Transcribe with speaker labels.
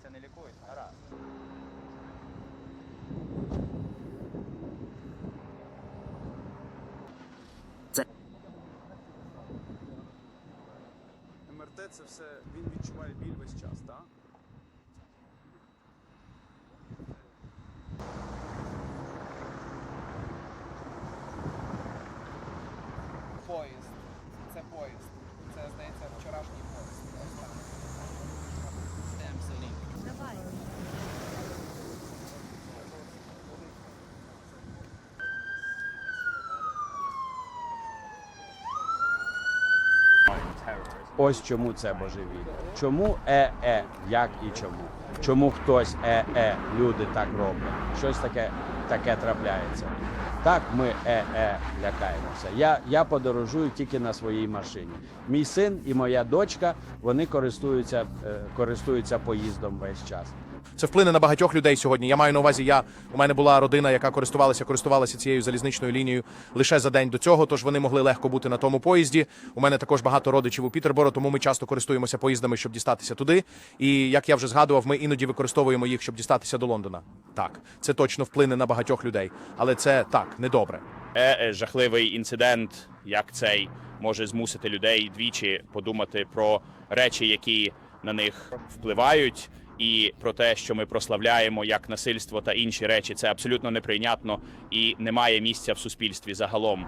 Speaker 1: лікується, не лікує Гаразд.
Speaker 2: МРТ це все, він відчуває біль весь час, так?
Speaker 3: Ось чому це божевілля. Чому е-е, як і чому? Чому хтось е-е, люди так роблять? Щось таке, таке трапляється. Так, ми е-е лякаємося. Я, я подорожую тільки на своїй машині. Мій син і моя дочка вони користуються, е, користуються поїздом весь час.
Speaker 4: Це вплине на багатьох людей сьогодні. Я маю на увазі, я у мене була родина, яка користувалася, користувалася цією залізничною лінією лише за день до цього. Тож вони могли легко бути на тому поїзді. У мене також багато родичів у Пітерборо, тому ми часто користуємося поїздами, щоб дістатися туди. І як я вже згадував, ми іноді використовуємо їх, щоб дістатися до Лондона. Так, це точно вплине на багатьох людей, але це так недобре.
Speaker 5: Е, е, жахливий інцидент, як цей може змусити людей двічі подумати про речі, які на них впливають, і про те, що ми прославляємо як насильство та інші речі, це абсолютно неприйнятно і немає місця в суспільстві загалом.